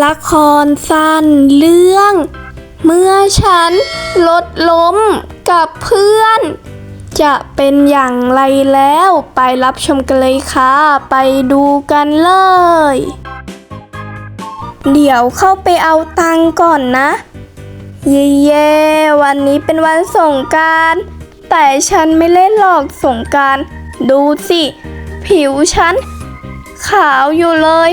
ละครสั้นเรื่อง เมื่อฉันลดล้มกับเพื่อน จะเป็นอย่างไรแล้วไปรับชมกันเลยค่ะ ไปดูกันเลย เดี๋ยวเข้าไปเอาตังก่อนนะ เย่เย่วันนี้เป็นวันสงการแต่ฉันไม่เล่นหรอกสงการ ดูสิ ผิวฉัน ขาวอยู่เลย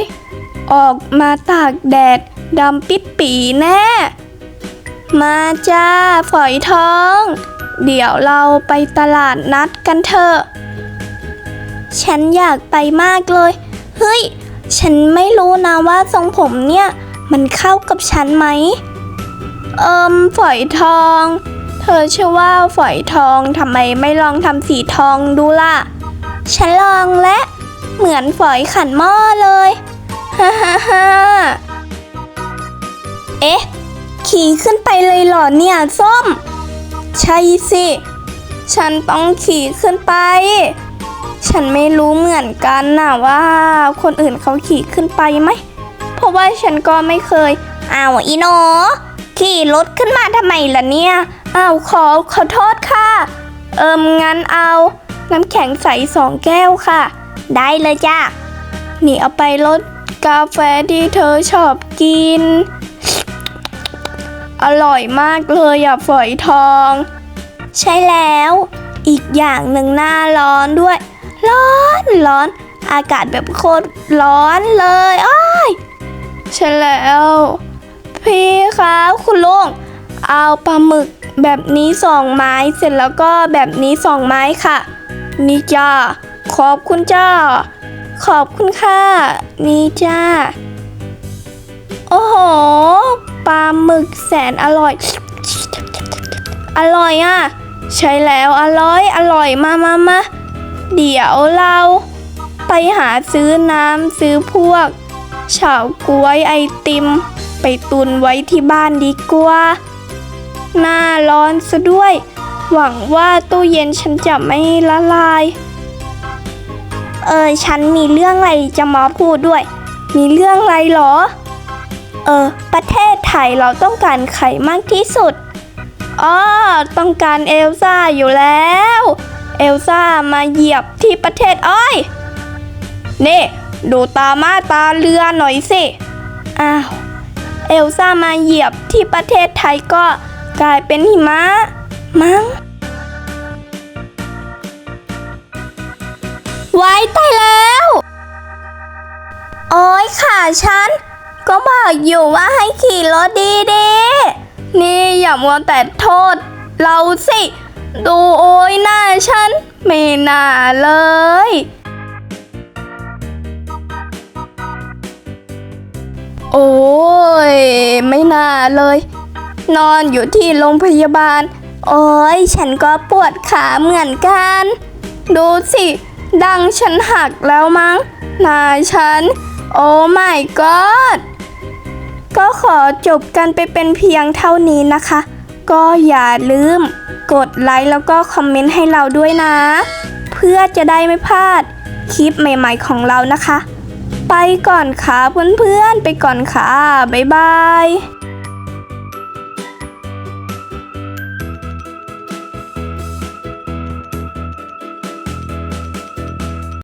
ออกมาตากแดดดำปิดปีแน่ มาจ้าฝอยทอง เดี๋ยวเราไปตลาดนัดกันเถอะ ฉันอยากไปมากเลย เฮ้ย ฉันไม่รู้นะว่าทรงผมเนี่ย มันเข้ากับฉันไหม เอิมฝอยทอง เธอเชื่อว่าฝอยทองทำไมไม่ลองทำสีทองดูล่ะ ฉันลองและ เหมือนฝอยขันหม้อเลย ฮ่าฮ่าฮ่าเอ๊ะ ขี่ขึ้นไปเลยเหรอเนี่ยส้ม ใช่สิ ฉันต้องขี่ขึ้นไป ฉันไม่รู้เหมือนกันนะว่าคนอื่นเขาขี่ขึ้นไปไหม เพราะว่าฉันก็ไม่เคย อ้าวอีโนขี่รถขึ้นมาทำไมล่ะเนี่ย อ้าวขอขอโทษค่ะ เอิมงั้นเอา น้ำแข็งใสสองแก้วค่ะ ได้เลยจ้านี่เอาไปลดกาแฟที่เธอชอบกิน อร่อยมากเลยอะฝอยทอง ใช่แล้ว อีกอย่างหนึ่งหน้าร้อนด้วย ร้อนร้อน อากาศแบบโคตรร้อนเลยอ้ายใช่แล้ว พี่ครับคุณลุงเอาปลาหมึกแบบนี้สองไม้เสร็จแล้วก็แบบนี้สองไม้ค่ะ นี่จ้า ขอบคุณจ้า ขอบคุณค่ะ นี่จ้า โอ้โห ปลาหมึกแสนอร่อย อร่อยอะ ใช่แล้วอร่อย อร่อยมามามาเดี๋ยวเราไปหาซื้อน้ำซื้อพวกเฉาก๊วยไอติม ไปตุนไว้ที่บ้านดีกว่า หน้าร้อนซะด้วย หวังว่าตู้เย็นฉันจะไม่ละลาย เออฉันมีเรื่องอะไรจะมาพูดด้วย มีเรื่องอะไรเหรอ เออ ประเทศไทยเราต้องการไข่มากที่สุดอ๋อต้องการเอลซ่าอยู่แล้ว เอลซ่ามาเหยียบที่ประเทศอ้อยนี่ดูตามาตาเรือหน่อยสิ อ้าว เอลซ่ามาเหยียบที่ประเทศไทยก็กลายเป็นหิมะมั้ง ไว้ตายแล้ว โอ้ยขาฉัน ก็บอกอยู่ว่าให้ขี่รถดีดีนี่อย่ามัวแต่โทษ เราสิ ดูโอ้ยหน้าฉัน ไม่น่าเลยโอ้ย ไม่น่าเลย นอนอยู่ที่โรงพยาบาล โอ้ย ฉันก็ปวดขาเหมือนกัน ดูสิ ดังฉันหักแล้วมั้งน้าฉัน โอ้ my god ก็ขอจบกันไปเป็นเพียงเท่านี้นะคะ ก็อย่าลืม กดไลค์แล้วก็คอมเมนต์ให้เราด้วยนะ เพื่อจะได้ไม่พลาดคลิปใหม่ๆของเรานะคะ ไปก่อนค่ะเพื่อนๆ ไปก่อนค่ะ บ๊ายบาย